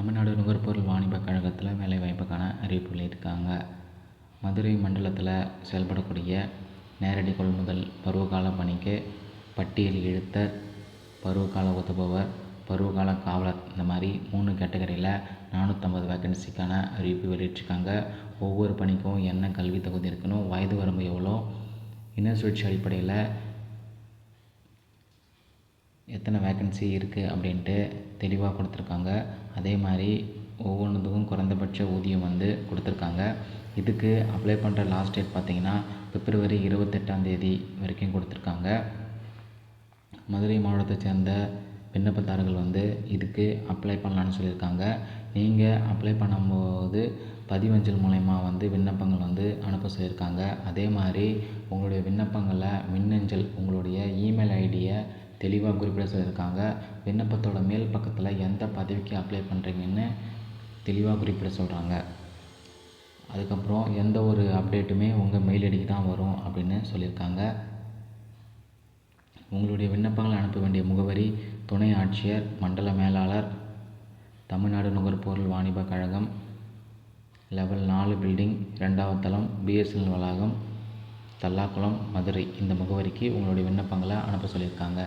தமிழ்நாடு நுகர்பொருள் வாணிப கழகத்தில் வேலைவாய்ப்புக்கான அறிவிப்பு வெளியிட்டிருக்காங்க. மதுரை மண்டலத்தில் செயல்படக்கூடிய நேரடி கொள்முதல் பருவகால பணிக்கு பட்டியல் இழுத்த பருவகால உதவுபவர் பருவகால காவலர் இந்த மாதிரி மூணு கேட்டகரியில் நானூற்றம்பது வேக்கன்சிக்கான அறிவிப்பு வெளியிட்டிருக்காங்க. ஒவ்வொரு பணிக்கும் என்ன கல்வி தகுதி இருக்கணும் வயது வரம்பு எவ்வளோ இன சுழற்சி அடிப்படையில் எத்தனை வேக்கன்சி இருக்குது அப்படின்ட்டு தெளிவாக கொடுத்துருக்காங்க. அதே மாதிரி ஒவ்வொன்றுத்துக்கும் குறைந்தபட்ச ஊதியம் வந்து கொடுத்துருக்காங்க. இதுக்கு அப்ளை பண்ணுற லாஸ்ட் டேட் பார்த்தீங்கன்னா பிப்ரவரி இருபத்தெட்டாம் தேதி வரைக்கும் கொடுத்துருக்காங்க. மதுரை மாவட்டத்தை சேர்ந்த விண்ணப்பதாரர்கள் வந்து இதுக்கு அப்ளை பண்ணலான்னு சொல்லியிருக்காங்க. நீங்கள் அப்ளை பண்ணும்போது பதிவஞ்சல் மூலயமா வந்து விண்ணப்பங்கள் வந்து அனுப்ப சொல்லியிருக்காங்க. அதே மாதிரி உங்களுடைய விண்ணப்பங்களை மின்னஞ்சல் உங்களுடைய இமெயில் ஐடியை தெளிவாக குறிப்பிட சொல்லியிருக்காங்க. விண்ணப்பத்தோட மேல் பக்கத்தில் எந்த பதவிக்கு அப்ளை பண்ணுறீங்கன்னு தெளிவாக குறிப்பிட சொல்கிறாங்க அதுக்கப்புறம் எந்த ஒரு அப்டேட்டுமே உங்கள் மெயில் ஐடிக்கு தான் வரும் அப்படின்னு சொல்லியிருக்காங்க. உங்களுடைய விண்ணப்பங்களை அனுப்ப வேண்டிய முகவரி துணை ஆட்சியர் மண்டல மேலாளர் தமிழ்நாடு நுகர்பொருள் வாணிபக் கழகம் லெவல் நாலு பில்டிங் ரெண்டாவது தளம் பிஎஸ்என்எல் வளாகம் தல்லாக்குளம் மதுரை. இந்த முகவரிக்கு உங்களுடைய விண்ணப்பங்களை அனுப்ப சொல்லியிருக்காங்க.